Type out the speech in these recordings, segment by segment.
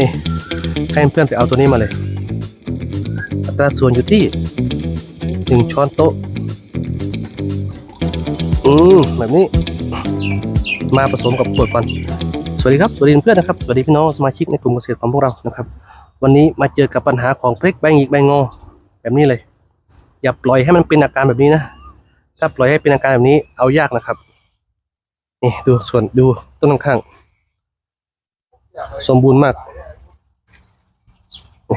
นี่ให้เพื่อนไปเอาตัวนี้มาเลย อัตราส่วนอยู่ที่หนึ่งช้อนโต๊ะ อืมแบบนี้ มาผสมกับขวดก่อน สวัสดีครับ สวัสดีเพื่อนนะครับ สวัสดีพี่น้องสมาชิกในกลุ่มเกษตรของพวกเรานะครับ วันนี้มาเจอกับปัญหาของพริกใบหงิกใบงอ แบบนี้เลย อย่าปล่อยให้มันเป็นอาการแบบนี้นะ ถ้าปล่อยให้เป็นอาการแบบนี้เอายากนะครับ นี่ดูส่วนดูต้นข้างๆสมบูรณ์มากนี่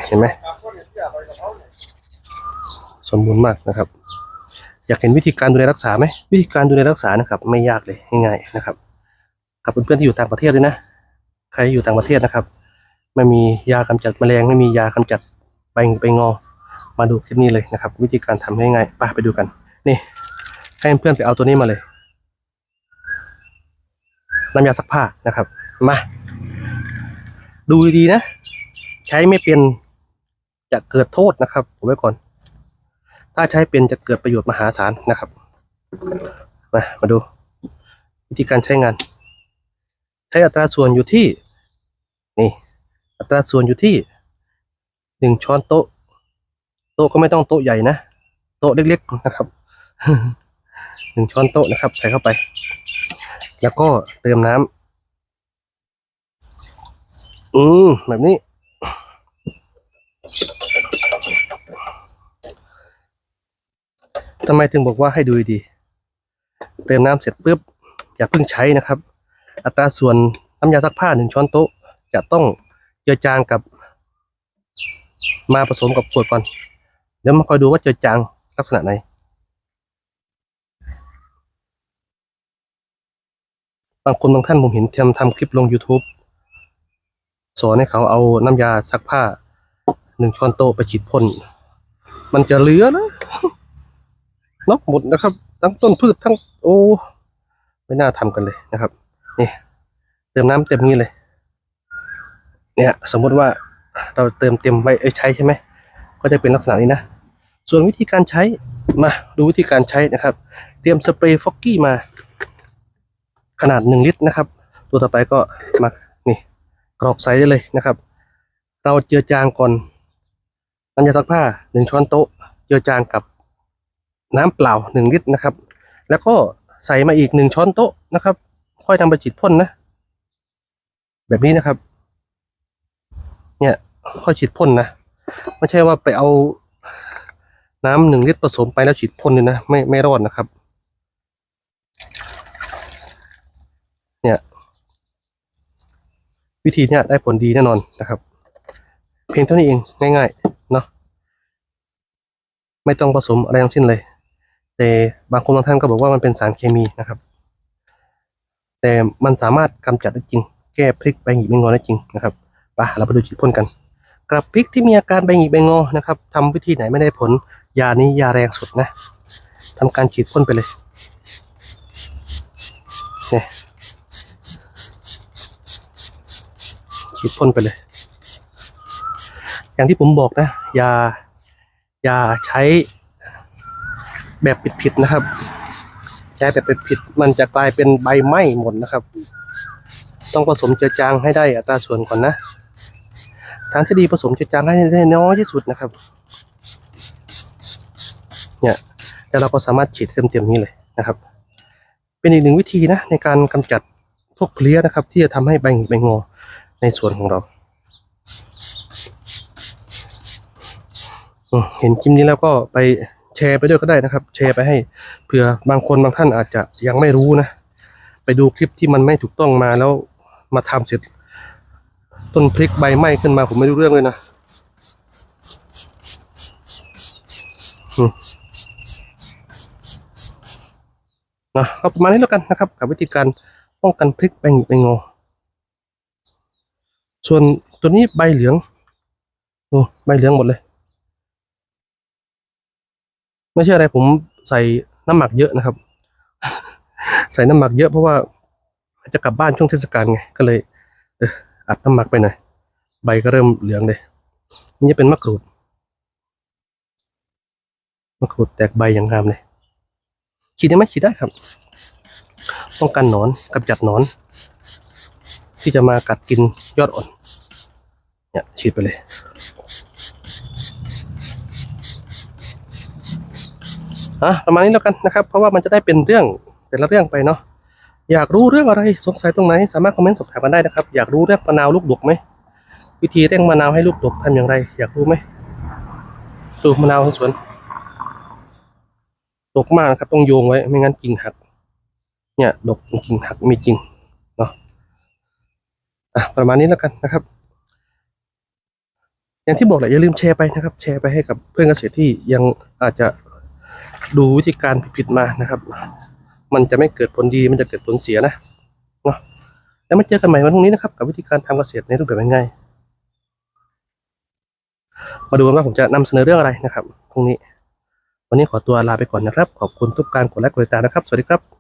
เห็นไหมสมบูรณ์มากนะครับ อยากเห็นวิธีการดูแลรักษาไหมวิธีการดูแลรักษานะครับ ไม่ยากเลยง่ายๆนะครับ กับเพื่อนๆที่อยู่ต่างประเทศด้วยนะ ใครอยู่ต่างประเทศนะครับ ไม่มียากำจัดแมลงไม่มียากำจัดใบใบงอ มาดูคลิปนี้เลยนะครับ วิธีการทำง่ายๆไปไปดูกัน นี่ให้เพื่อนไปเอาตัวนี้มาเลยน้ำยาซักผ้านะครับ มา ดูดีๆนะ ใช้ไม่เป็นจะเกิดโทษนะครับผมไว้ก่อน ถ้าใช้เป็นจะเกิดประโยชน์มหาศาลนะครับมามาดู วิธีการใช้งาน ใช้อัตราส่วนอยู่ที่ นี่ อัตราส่วนอยู่ที่หนึ่งช้อนโต๊ะ โต๊ะก็ไม่ต้องโต๊ะใหญ่นะ โต๊ะเล็กๆนะครับหนึ่งช้อนโต๊ะนะครับ ใส่เข้าไป แล้วก็เติมน้ำอืมแบบนี้ ทำไมถึงบอกว่าให้ดูดีเติมน้ำเสร็จปุ๊บอย่าเพิ่งใช้นะครับ อัตราส่วนน้ำยาซักผ้าหนึ่งช้อนโต๊ะ จะต้องเจือจางกับ มาผสมกับขวดก่อน เดี๋ยวมาคอยดูว่าเจือจางลักษณะไหน บางคนบางท่านผมเห็นทำทำคลิปลง YouTube สอนให้เขาเอาน้ำยาซักผ้าหนึ่งช้อนโต๊ะไปฉีดพ่น มันจะเหลือนะ นอกหมดนะครับ ทั้งต้นพืชทั้งโอ้ไม่น่าทำกันเลยนะครับนี่เติมน้ำเต็มนี้เลย เนี่ย สมมุติว่าเราเติมเต็มไปใช้ใช่ไหมก็จะเป็นลักษณะนี้นะส่วนวิธีการใช้มาดูวิธีการใช้นะครับ เตรียมสเปรย์ฟอกกี้มา ขนาดหนึ่งลิตรนะครับ ตัวต่อไปก็มานี่กรอกใส่ได้เลยนะครับ เราเจือจางก่อนน้ำยาซักผ้าหนึ่งช้อนโต๊ะ เจือจางกับ น้ำเปล่าหนึ่งลิตรนะครับ แล้วก็ใส่มาอีกหนึ่งช้อนโต๊ะนะครับ ค่อยทำไปฉีดพ่นนะ แบบนี้นะครับ เนี่ยค่อยฉีดพ่นนะ ไม่ใช่ว่าไปเอาน้ำหนึ่งลิตรผสมไปแล้วฉีดพ่นเลยนะไม่ไม่รอดนะครับ เนี่ย วิธีเนี้ยได้ผลดีแน่นอนนะครับ เพียงเท่านี้เองง่ายๆเนาะไม่ต้องผสมอะไรทั้งสิ้นเลย แต่บางคนบางท่านก็บอกว่ามันเป็นสารเคมีนะครับ แต่มันสามารถกำจัดได้จริง แก้พริกใบหงิกใบงอได้จริงนะครับไปเราไปดูฉีดพ่นกันกับพริกที่มีอาการใบหงิกใบงอนะครับทำวิธีไหนไม่ได้ผล ยานี้ยาแรงสุดนะทำการฉีดพ่นไปเลยเนี่ยฉีดพ่นไปเลย อย่างที่ผมบอกนะยายาใช้ แบบผิดๆนะครับ ใช้แบบผิดๆมันจะกลายเป็นใบไหม้หมดนะครับ ต้องผสมเจือจางให้ได้อัตราส่วนก่อนนะ ทางที่ดีผสมเจือจางให้ได้น้อยที่สุดนะครับ เนี่ยแล้วเราก็สามารถฉีดเต็มๆนี้เลยนะครับ เป็นอีกหนึ่งวิธีนะในการกำจัดพวกเพลี้ยนะครับ ที่จะทำให้ใบหงิกใบงอในส่วนของเราเห็นคลิปนี้แล้วก็ไป แชร์ไปด้วยก็ได้นะครับ แชร์ไปให้เผื่อบางคนบางท่านอาจจะยังไม่รู้นะ ไปดูคลิปที่มันไม่ถูกต้องมาแล้วมาทำเสร็จ ต้นพริกใบไหม้ขึ้นมาผมไม่รู้เรื่องเลยนะนะก็ประมาณนี้แล้วกันนะครับ กับวิธีการป้องกันพริกใบหงิกใบงอ ส่วนตัวนี้ใบเหลืองโอ้ใบเหลืองหมดเลย ไม่ใช่อะไรผมใส่น้ำหมักเยอะนะครับ ใส่น้ำหมักเยอะเพราะว่าจะกลับบ้านช่วงเทศกาลไงก็เลยเอออัดน้ำหมักไปหน่อยใบก็เริ่มเหลืองเลยนี่จะเป็นมะกรูดมะกรูดแตกใบอย่างงามเลยฉีดได้ไหมฉีดได้ครับป้องกันหนอนกำจัดหนอน ที่จะมากัดกินยอดอ่อนเนี่ยฉีดไปเลย อะประมาณนี้แล้วกันนะครับ เพราะว่ามันจะได้เป็นเรื่องแต่ละเรื่องไปเนาะอยากรู้เรื่องอะไรสงสัยตรงไหน สามารถคอมเมนต์สอบถามกันได้นะครับ อยากรู้เรื่องมะนาวลูกดกไหมวิธีเร่งมะนาวให้ลูกดกทำอย่างไร อยากรู้ไหมดูมะนาวทั้งสวนดกมากนะครับต้องโยงไว้ไม่งั้นกิ่งหัก เนี่ยดกกิ่งหักมีจริงเนาะอะประมาณนี้แล้วกันนะครับ อย่างที่บอกแหละอย่าลืมแชร์ไปนะครับ แชร์ไปให้กับเพื่อนเกษตรที่ยังอาจจะ ดูวิธีการผิดๆมานะครับ มันจะไม่เกิดผลดีมันจะเกิดผลเสียนะเนาะแล้วมาเจอกันใหม่วันพรุ่งนี้นะครับ กับวิธีการทำเกษตรในรูปแบบง่ายๆมาดูกันว่าผมจะนำเสนอเรื่องอะไรนะครับพรุ่งนี้ วันนี้ขอตัวลาไปก่อนนะครับ ขอบคุณทุกการกดไลค์กดติดตามนะครับ สวัสดีครับ